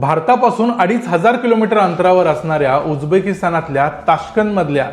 भारतापासून अडीच हजार किलोमीटर अंतरावर असणाऱ्या उझबेकिस्तानातल्या ताश्कंदमधल्या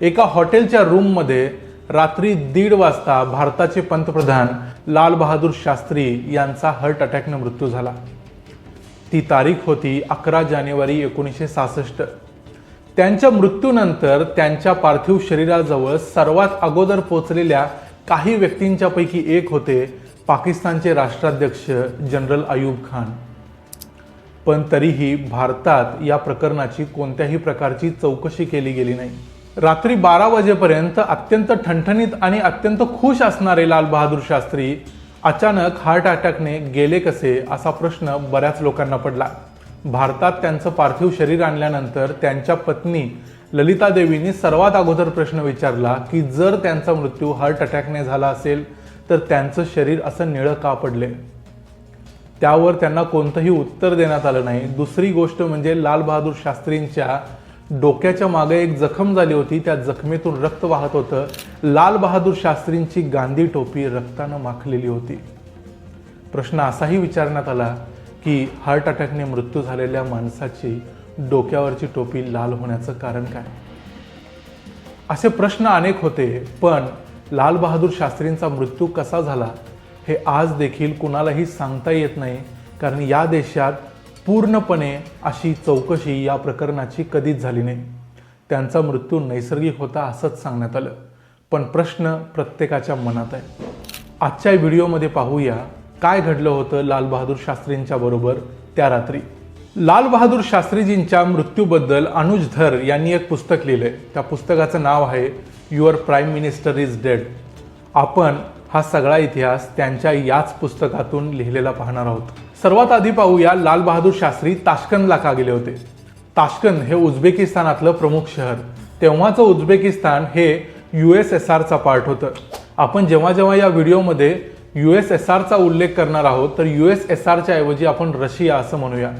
एका हॉटेलच्या रूममध्ये रात्री दीड वाजता भारताचे पंतप्रधान लालबहादूर शास्त्री यांचा हार्ट अटॅकनं मृत्यू झाला. ती तारीख होती अकरा जानेवारी एकोणीसशे सहासष्ट. त्यांच्या मृत्यूनंतर त्यांच्या पार्थिव शरीराजवळ सर्वात अगोदर पोचलेल्या काही व्यक्तींच्यापैकी एक होते पाकिस्तानचे राष्ट्राध्यक्ष जनरल अयूब खान. पण तरीही भारतात या प्रकरणाची कोणत्याही प्रकारची चौकशी केली गेली नाही. रात्री बारा वाजेपर्यंत अत्यंत ठणठणीत आणि अत्यंत खुश असणारे लाल बहादूर शास्त्री अचानक हार्ट अटॅकने गेले कसे असा प्रश्न बऱ्याच लोकांना पडला. भारतात त्यांचं पार्थिव शरीर आणल्यानंतर त्यांच्या पत्नी ललिता देवींनी सर्वात अगोदर प्रश्न विचारला की जर त्यांचा मृत्यू हार्ट अटॅकने झाला असेल तर त्यांचं शरीर असं निळं का पडले? त्यावर त्यांना कोणतंही उत्तर देण्यात आलं नाही. दुसरी गोष्ट म्हणजे लालबहादूर शास्त्रींच्या डोक्याच्या मागे एक जखम झाली होती. त्या जखमेतून रक्त वाहत होतं. लालबहादूर शास्त्रींची गांधी टोपी रक्तानं माखलेली होती. प्रश्न असाही विचारण्यात आला की हार्ट अटॅकने मृत्यू झालेल्या माणसाची डोक्यावरची टोपी लाल होण्याचं कारण काय? असे प्रश्न अनेक होते पण लालबहादूर शास्त्रींचा मृत्यू कसा झाला? हे आज देखील कुणालाही सांगता येत नाही कारण या देशात पूर्णपणे अशी चौकशी या प्रकरणाची कधीच झाली नाही. त्यांचा मृत्यू नैसर्गिक होता असंच सांगण्यात आलं. पण प्रश्न प्रत्येकाच्या मनात आहे. आजच्या व्हिडिओमध्ये पाहूया काय घडलं होतं लालबहादूर शास्त्रींच्या बरोबर त्या रात्री. लाल बहादूर शास्त्रीजींच्या मृत्यूबद्दल अनुज धर यांनी एक पुस्तक लिहिलंय. त्या पुस्तकाचं नाव आहे your prime minister is dead आपण हा सगळा इतिहास त्यांच्या याच पुस्तकातून लिहिलेला पाहणार आहोत. सर्वात आधी पाहूया लाल बहादूर शास्त्री ताशकंदला का गेले होते. ताशकंद हे उझबेकिस्तानातलं प्रमुख शहर. तेव्हाचं उझबेकिस्तान हे यू एस एस आरचा पार्ट होतं. आपण जेव्हा जेव्हा या व्हिडिओमध्ये यू एस एस आरचा उल्लेख करणार आहोत तर यू एस एस आरच्या ऐवजी आपण रशिया असं म्हणूया.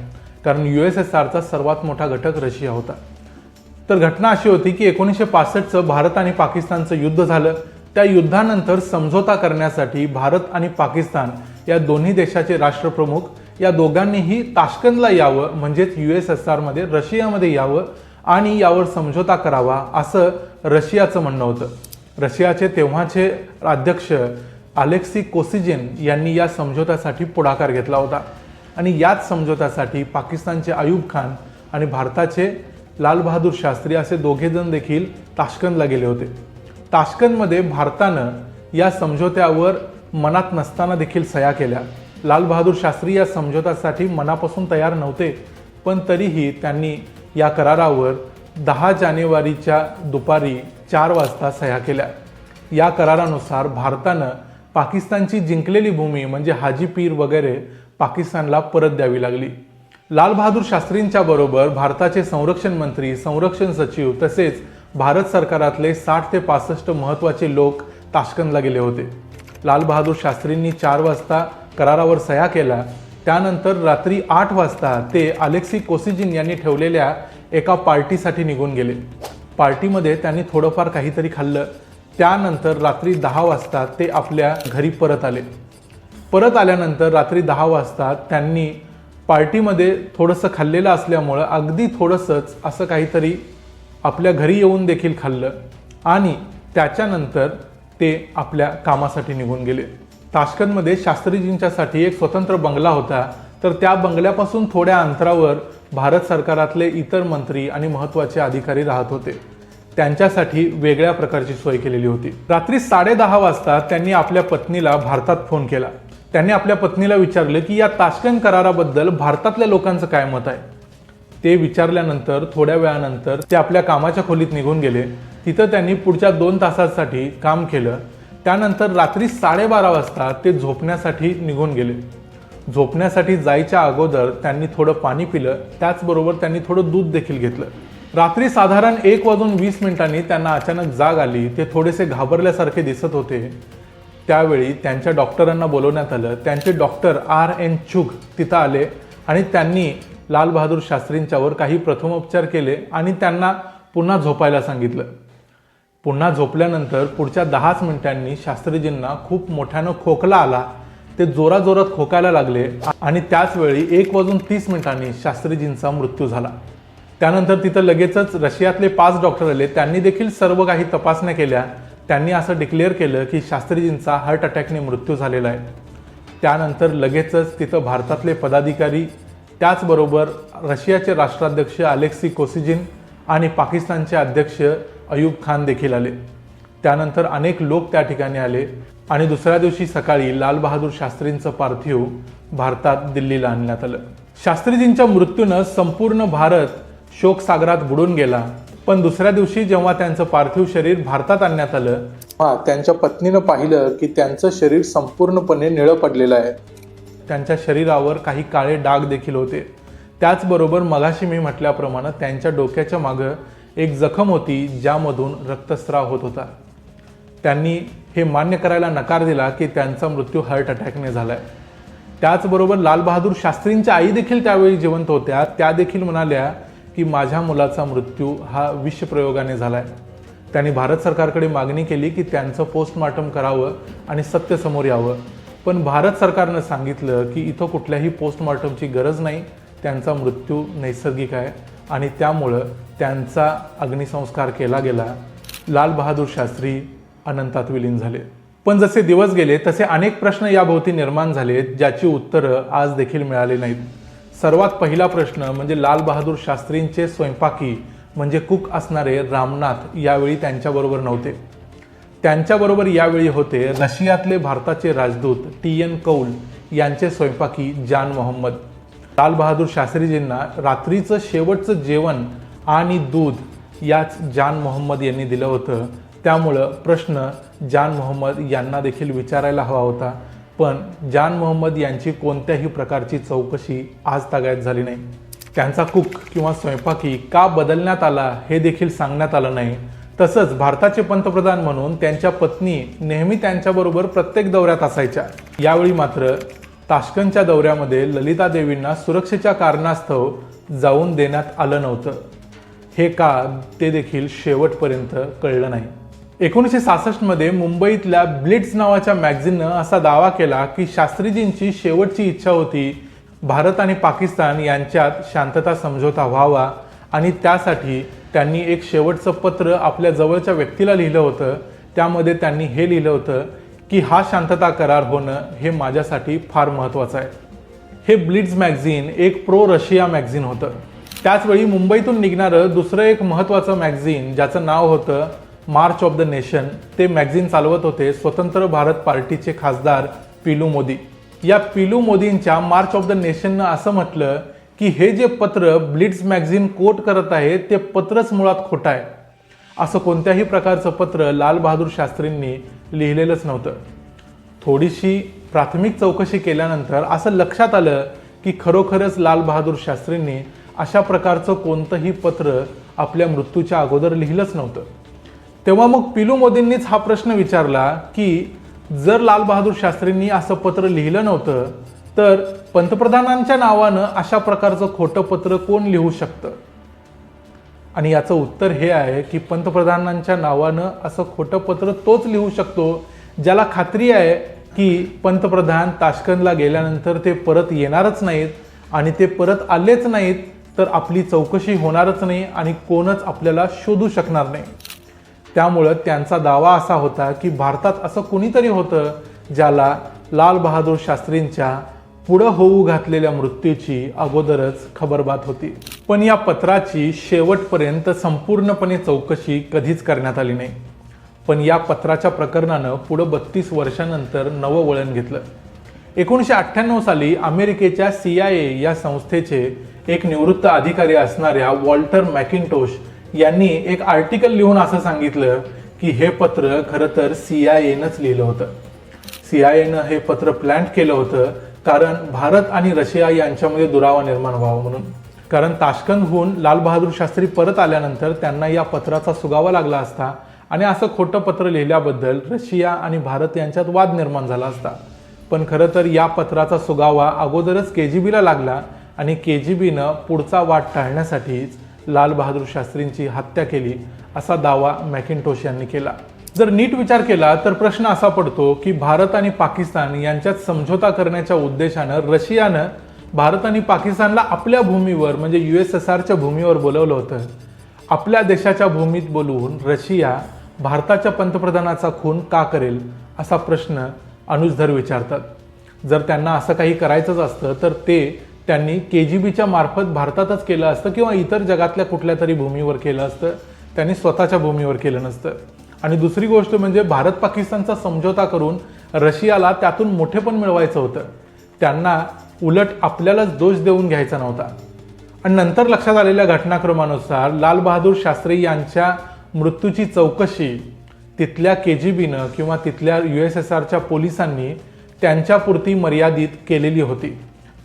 कारण यू एस एस आरचा सर्वात मोठा घटक रशिया होता. तर घटना अशी होती की एकोणीसशे पासष्टचं भारत आणि पाकिस्तानचं युद्ध झालं. त्या युद्धानंतर समझोता करण्यासाठी भारत आणि पाकिस्तान या दोन्ही देशाचे राष्ट्रप्रमुख या दोघांनीही ताशकंदला यावं म्हणजेच यू एस एस आरमध्ये रशियामध्ये यावं आणि यावर समझोता करावा असं रशियाचं म्हणणं होतं. रशियाचे तेव्हाचे अध्यक्ष अलेक्सी कोसिजिन यांनी या समझोत्यासाठी पुढाकार घेतला होता. आणि याच समझोत्यासाठी पाकिस्तानचे आयुब खान आणि भारताचे लालबहादूर शास्त्री असे दोघेजण देखील ताशकंदला गेले होते. ताश्कंदमध्ये भारतानं या समझोत्यावर मनात नसताना देखील सह्या केल्या. लाल बहादूर शास्त्री या समझोत्यासाठी मनापासून तयार नव्हते पण तरीही त्यांनी या करारावर दहा जानेवारीच्या दुपारी चार वाजता सह्या केल्या. या करारानुसार भारतानं पाकिस्तानची जिंकलेली भूमी म्हणजे हाजी पीर वगैरे पाकिस्तानला परत द्यावी लागली. लाल बहादूर शास्त्रींच्या बरोबर भारताचे संरक्षण मंत्री संरक्षण सचिव तसेच भारत सरकारातले साठ ते पासष्ट महत्त्वाचे लोक ताश्कंदला गेले होते. लालबहादूर शास्त्रींनी चार वाजता करारावर सह्या केला त्यानंतर रात्री आठ वाजता ते अलेक्सी कोसिजिन यांनी ठेवलेल्या एका पार्टीसाठी निघून गेले. पार्टीमध्ये त्यांनी थोडंफार काहीतरी खाल्लं. त्यानंतर रात्री दहा वाजता ते आपल्या घरी परत आले. परत आल्यानंतर रात्री दहा वाजता त्यांनी पार्टीमध्ये थोडंसं खाल्लेलं असल्यामुळं अगदी थोडंसंच असं काहीतरी आपल्या घरी येऊन देखील खाल्लं आणि त्याच्यानंतर ते आपल्या कामासाठी निघून गेले. ताशकंदमध्ये शास्त्रीजींच्यासाठी एक स्वतंत्र बंगला होता. तर त्या बंगल्यापासून थोड्या अंतरावर भारत सरकारातले इतर मंत्री आणि महत्त्वाचे अधिकारी राहत होते. त्यांच्यासाठी वेगळ्या प्रकारची सोय केलेली होती. रात्री साडेदहा वाजता त्यांनी आपल्या पत्नीला भारतात फोन केला. त्यांनी आपल्या पत्नीला विचारले की या ताशकंद कराराबद्दल भारतातल्या लोकांचं काय मत आहे? ते विचारल्यानंतर थोड्या वेळानंतर ते आपल्या कामाच्या खोलीत निघून गेले. तिथं त्यांनी पुढच्या दोन तासासाठी काम केलं. त्यानंतर रात्री साडेबारा वाजता ते झोपण्यासाठी निघून गेले. झोपण्यासाठी जायच्या अगोदर त्यांनी थोडं पाणी पिलं. त्याचबरोबर त्यांनी थोडं दूध देखील घेतलं. रात्री साधारण एक वाजून वीस मिनिटांनी त्यांना अचानक जाग आली. ते थोडेसे घाबरल्यासारखे दिसत होते. त्यावेळी त्यांच्या डॉक्टरांना बोलवण्यात आलं. त्यांचे डॉक्टर आर एन चुग तिथं आले आणि त्यांनी लालबहादूर शास्त्रींच्यावर काही प्रथमोपचार केले आणि त्यांना पुन्हा झोपायला सांगितलं. पुन्हा झोपल्यानंतर पुढच्या दहाच मिनिटांनी शास्त्रीजींना खूप मोठ्यानं खोकला आला. ते जोराजोरात खोकायला लागले आणि त्याचवेळी एक वाजून तीस मिनिटांनी शास्त्रीजींचा मृत्यू झाला. त्यानंतर तिथं लगेचच रशियातले पाच डॉक्टर आले. त्यांनी देखील सर्व काही तपासण्या केल्या. त्यांनी असं डिक्लेअर केलं की शास्त्रीजींचा हार्ट अटॅकने मृत्यू झालेला आहे. त्यानंतर लगेचच तिथं भारतातले पदाधिकारी त्याचबरोबर रशियाचे राष्ट्राध्यक्ष अलेक्सी कोसिजिन आणि पाकिस्तानचे अध्यक्ष अयूब खान देखील आले. त्यानंतर अनेक लोक त्या ठिकाणी आले आणि दुसऱ्या दिवशी सकाळी लालबहादूर शास्त्रींचं पार्थिव भारतात दिल्लीला आणण्यात आलं. शास्त्रीजींच्या मृत्यूनं संपूर्ण भारत शोकसागरात बुडून गेला. पण दुसऱ्या दिवशी जेव्हा त्यांचं पार्थिव शरीर भारतात आणण्यात आलं हा त्यांच्या पत्नीनं पाहिलं की त्यांचं शरीर संपूर्णपणे निळं पडलेलं आहे. त्यांच्या शरीरावर काही काळे डाग देखील होते. त्याचबरोबर मगाशी मी म्हटल्याप्रमाणे त्यांच्या डोक्याच्या मागं एक जखम होती ज्यामधून रक्तस्राव होत होता. त्यांनी हे मान्य करायला नकार दिला की त्यांचा मृत्यू हार्ट अटॅकने झालाय. त्याचबरोबर लालबहादूर शास्त्रींच्या आई देखील त्यावेळी जिवंत होत्या. त्या देखील म्हणाल्या की माझ्या मुलाचा मृत्यू हा विषप्रयोगाने झालाय. त्यांनी भारत सरकारकडे मागणी केली की त्यांचं पोस्टमॉर्टम करावं आणि सत्य समोर यावं. पण भारत सरकारनं सांगितलं की इथं कुठल्याही पोस्टमॉर्टमची गरज नाही त्यांचा मृत्यू नैसर्गिक आहे आणि त्यामुळं त्यांचा अग्निसंस्कार केला गेला. लाल बहादूर शास्त्री अनंतात विलीन झाले. पण जसे दिवस गेले तसे अनेक प्रश्न याभोवती निर्माण झाले ज्याची उत्तरं आज देखील मिळाली नाहीत. सर्वात पहिला प्रश्न म्हणजे लाल बहादूर शास्त्रींचे स्वयंपाकी म्हणजे कुक असणारे रामनाथ यावेळी त्यांच्याबरोबर नव्हते. त्यांच्याबरोबर यावेळी होते रशियातले भारताचे राजदूत टी एन कौल यांचे स्वयंपाकी जान मोहम्मद. लाल बहादूर शास्त्रीजींना रात्रीचं शेवटचं जेवण आणि दूध याच जान मोहम्मद यांनी दिलं होतं. त्यामुळं प्रश्न जान मोहम्मद यांना देखील विचारायला हवा होता. पण जान मोहम्मद यांची कोणत्याही प्रकारची चौकशी आज तागायत झाली नाही. त्यांचा कुक किंवा स्वयंपाकी का बदलण्यात आला हे देखील सांगण्यात आलं नाही. तसंच भारताचे पंतप्रधान म्हणून त्यांच्या पत्नी नेहमी त्यांच्याबरोबर प्रत्येक दौऱ्यात असायच्या. यावेळी मात्र ताशकंदच्या दौऱ्यामध्ये ललिता देवींना सुरक्षेच्या कारणास्तव जाऊन देण्यात आलं नव्हतं. हे का ते देखील शेवटपर्यंत कळलं नाही. एकोणीसशे सहासष्टमध्ये मुंबईतल्या ब्लिट्स नावाच्या मॅगझिननं असा दावा केला की शास्त्रीजींची शेवटची इच्छा होती भारत आणि पाकिस्तान यांच्यात शांतता समझोता व्हावा आणि त्यासाठी त्यांनी एक शेवटचं पत्र आपल्या जवळच्या व्यक्तीला लिहिलं होतं. त्यामध्ये त्यांनी हे लिहिलं होतं की हा शांतता करार होणं हे माझ्यासाठी फार महत्त्वाचं आहे. हे ब्लिट्स मॅगझिन एक प्रो रशिया मॅगझिन होतं. त्याचवेळी मुंबईतून निघणारं दुसरं एक महत्त्वाचं मॅगझिन ज्याचं नाव होतं मार्च ऑफ द नेशन ते मॅगझिन चालवत होते स्वतंत्र भारत पार्टीचे खासदार पिलू मोदी. या पिलू मोदींच्या मार्च ऑफ द नेशननं असं म्हटलं की हे जे पत्र ब्लिट्स मॅगझिन कोट करत आहे ते पत्रच मुळात खोटं आहे. असं कोणत्याही प्रकारचं पत्र लालबहादूर शास्त्रींनी लिहिलेलंच नव्हतं. थोडीशी प्राथमिक चौकशी केल्यानंतर असं लक्षात आलं की खरोखरच लालबहादूर शास्त्रींनी अशा प्रकारचं कोणतंही पत्र आपल्या मृत्यूच्या अगोदर लिहिलंच नव्हतं. तेव्हा मग पिलू मोदींनीच हा प्रश्न विचारला की जर लालबहादूर शास्त्रींनी असं पत्र लिहिलं नव्हतं तर पंतप्रधानांच्या नावानं अशा प्रकारचं खोटं पत्र कोण लिहू शकतं? आणि याचं उत्तर हे आहे की पंतप्रधानांच्या नावानं असं खोटं पत्र तोच लिहू शकतो ज्याला खात्री आहे की पंतप्रधान ताश्कंदला गेल्यानंतर ते परत येणारच नाहीत आणि ते परत आलेच नाहीत तर आपली चौकशी होणारच नाही आणि कोणच आपल्याला शोधू शकणार नाही. त्यामुळं त्यांचा दावा असा होता की भारतात असं कुणीतरी होतं ज्याला लाल बहादूर शास्त्रींच्या पुढं होऊ घातलेल्या मृत्यूची अगोदरच खबरबात होती. पण या पत्राची शेवटपर्यंत संपूर्णपणे चौकशी कधीच करण्यात आली नाही. पण या पत्राच्या प्रकरणानं पुढं बत्तीस वर्षानंतर नवं वळण घेतलं. एकोणीसशे अठ्ठ्याण्णव साली अमेरिकेच्या सी आय ए या संस्थेचे एक निवृत्त अधिकारी असणाऱ्या वॉल्टर मॅकिनटोश यांनी एक आर्टिकल लिहून असं सांगितलं की हे पत्र खरं तर सी आय एनंच लिहिलं होतं. सी आय एनं हे पत्र प्लॅन केलं होतं कारण भारत आणि रशिया यांच्यामध्ये दुरावा निर्माण व्हावा म्हणून. कारण ताशकंद होऊन लालबहादूर शास्त्री परत आल्यानंतर त्यांना या पत्राचा सुगावा लागला असता आणि असं खोटं पत्र लिहिल्याबद्दल रशिया आणि भारत यांच्यात वाद निर्माण झाला असता. पण खरं तर या पत्राचा सुगावा अगोदरच के जी बीला लागला आणि के जी बीनं पुढचा वाद टाळण्यासाठीच लालबहादूर शास्त्रींची हत्या केली असा दावा मॅकिनटोश यांनी केला. जर नीट विचार केला तर प्रश्न असा पडतो की भारत आणि पाकिस्तान यांच्यात समझोता करण्याच्या उद्देशानं रशियानं भारत आणि पाकिस्तानला आपल्या भूमीवर म्हणजे यू एस एस आरच्या भूमीवर बोलवलं होतं. आपल्या देशाच्या भूमीत बोलवून रशिया भारताच्या पंतप्रधानाचा खून का करेल असा प्रश्न अनुजधर विचारतात. जर त्यांना असं काही करायचंच असतं तर ते त्यांनी के जी बीच्या मार्फत भारतातच केलं असतं किंवा इतर जगातल्या कुठल्या तरी भूमीवर केलं असतं त्यांनी स्वतःच्या भूमीवर केलं नसतं. आणि दुसरी गोष्ट म्हणजे भारत पाकिस्तानचा समझोता करून रशियाला त्यातून मोठेपण मिळवायचं होतं. त्यांना उलट आपल्यालाच दोष देऊन घ्यायचा नव्हता. आणि नंतर लक्षात आलेल्या घटनाक्रमानुसार लालबहादूर शास्त्री यांच्या मृत्यूची चौकशी तिथल्या के जी बीनं किंवा तिथल्या यू एस एस आरच्या पोलिसांनी त्यांच्यापुरती मर्यादित केलेली होती.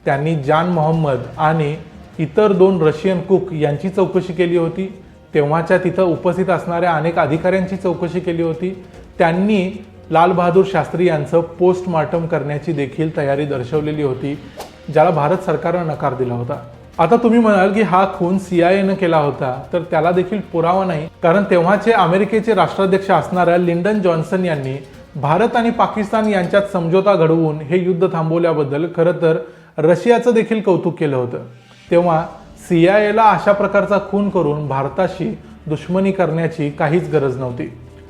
त्यांनी जान मोहम्मद आणि इतर दोन रशियन कुक यांची चौकशी केली होती. तेव्हाच्या तिथं उपस्थित असणाऱ्या अनेक अधिकाऱ्यांची चौकशी केली होती. त्यांनी लालबहादूर शास्त्री यांचं पोस्टमार्टम करण्याची देखील तयारी दर्शवलेली होती ज्याला भारत सरकारनं नकार दिला होता. आता तुम्ही म्हणाल की हा खून सीआयएनं केला होता तर त्याला देखील पुरावा नाही. कारण तेव्हाचे अमेरिकेचे राष्ट्राध्यक्ष असणाऱ्या लिंडन जॉन्सन यांनी भारत आणि पाकिस्तान यांच्यात समझोता घडवून हे युद्ध थांबवल्याबद्दल खरं तर रशियाचं देखील कौतुक केलं होतं. तेव्हा सीआयएला अशा प्रकारचा खून करून भारताशी दुश्मनी करण्याची काहीच गरज नव्हती.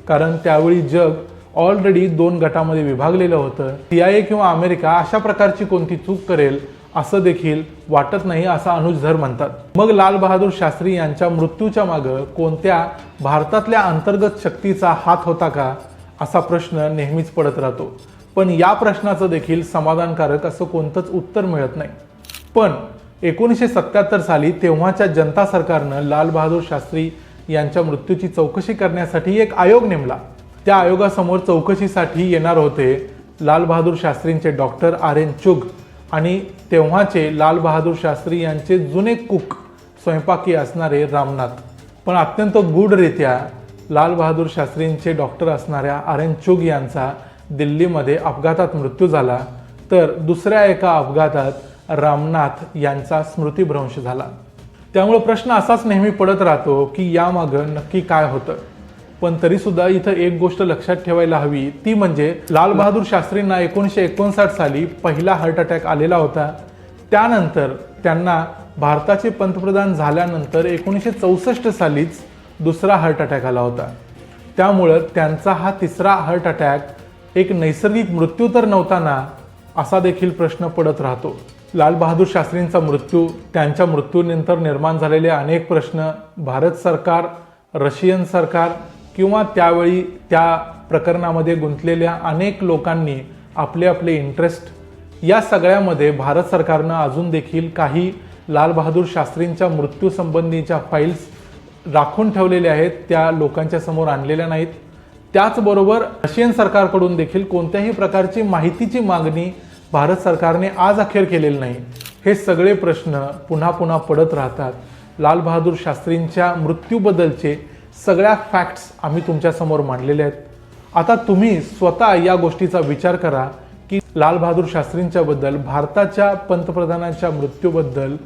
कारण त्यावेळी जग ऑलरेडी दोन गटामध्ये विभागलेलं होतं. सीआयए किंवा अमेरिका अशा प्रकारची कोणती चूक करेल असं देखील वाटत नाही असं अनुज धर म्हणतात. मग लाल बहादूर शास्त्री यांच्या मृत्यूच्या मागं कोणत्या भारतातल्या अंतर्गत शक्तीचा हात होता का असा प्रश्न नेहमीच पडत राहतो. पण या प्रश्नाचं देखील समाधानकारक असं कोणतंच उत्तर मिळत नाही. पण एकोणीसशे सत्याहत्तर साली तेव्हाच्या जनता सरकारनं लालबहादूर शास्त्री यांच्या मृत्यूची चौकशी करण्यासाठी एक आयोग नेमला. त्या आयोगासमोर चौकशीसाठी येणार होते लालबहादूर शास्त्रींचे डॉक्टर आर एन चुग आणि तेव्हाचे लालबहादूर शास्त्री यांचे जुने कुक स्वयंपाकी असणारे रामनाथ. पण अत्यंत गूढरित्या लालबहादूर शास्त्रींचे डॉक्टर असणाऱ्या आर एन चुग यांचा दिल्लीमध्ये अपघातात मृत्यू झाला. तर दुसऱ्या एका अपघातात रामनाथ यांचा स्मृतिभ्रंश झाला. त्यामुळे प्रश्न असाच नेहमी पडत राहतो की यामागं नक्की काय होतं? पण तरीसुद्धा इथं एक गोष्ट लक्षात ठेवायला हवी ती म्हणजे लाल बहादूर शास्त्रींना एकोणीसशे एकोणसाठ साली पहिला हार्ट अटॅक आलेला होता. त्यानंतर त्यांना भारताचे पंतप्रधान झाल्यानंतर एकोणीसशे चौसष्ट सालीच दुसरा हार्ट अटॅक आला होता. त्यामुळं त्यांचा हा तिसरा हार्ट अटॅक एक नैसर्गिक मृत्यू तर नव्हता ना असा देखील प्रश्न पडत राहतो. लालबहादूर शास्त्रींचा मृत्यू त्यांच्या मृत्यूनंतर निर्माण झालेले अनेक प्रश्न भारत सरकार रशियन सरकार किंवा त्यावेळी त्या प्रकरणामध्ये गुंतलेल्या अनेक लोकांनी आपले आपले इंटरेस्ट या सगळ्यामध्ये भारत सरकारनं अजून देखील काही लालबहादूर शास्त्रींच्या मृत्यूसंबंधीच्या फाईल्स राखून ठेवलेल्या आहेत त्या लोकांच्या समोर आणलेल्या नाहीत. त्याचबरोबर रशियन सरकारकडून देखील कोणत्याही प्रकारची माहितीची मागणी भारत सरकारने आज अखेर केलेलं नाही. हे सगळे प्रश्न पुन्हा पुन्हा पडत राहतात. लालबहादूर शास्त्रींच्या मृत्यूबद्दलचे सगळ्या फॅक्ट्स आम्ही तुमच्यासमोर मांडलेले आहेत. आता तुम्ही स्वतः या गोष्टीचा विचार करा की लालबहादूर शास्त्रींच्याबद्दल भारताच्या पंतप्रधानांच्या मृत्यूबद्दल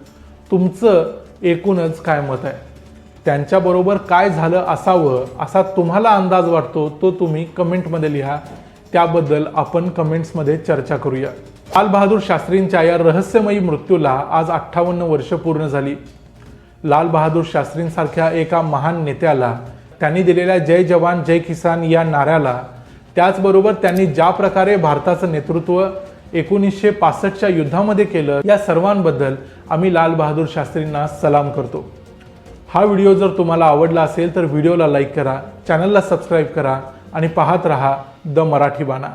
तुमचं एकूणच काय मत आहे? त्यांच्याबरोबर काय झालं असावं असा तुम्हाला अंदाज वाटतो तो तुम्ही कमेंटमध्ये लिहा. त्याबद्दल आपण कमेंट्समध्ये चर्चा करूया. लालबहादूर शास्त्रींच्या या रहस्यमयी मृत्यूला आज अठ्ठावन्न वर्ष पूर्ण झाली. लाल बहादूर शास्त्रींसारख्या एका महान नेत्याला त्यांनी दिलेल्या जय जवान जय किसान या नाऱ्याला त्याचबरोबर त्यांनी ज्या प्रकारे भारताचं नेतृत्व एकोणीसशे पासष्टच्या युद्धामध्ये केलं या सर्वांबद्दल आम्ही लालबहादूर शास्त्रींना सलाम करतो. हा व्हिडिओ जर तुम्हाला आवडला असेल तर व्हिडिओला लाईक करा चॅनलला सबस्क्राईब करा आणि पाहत रहा द मराठी बाणा.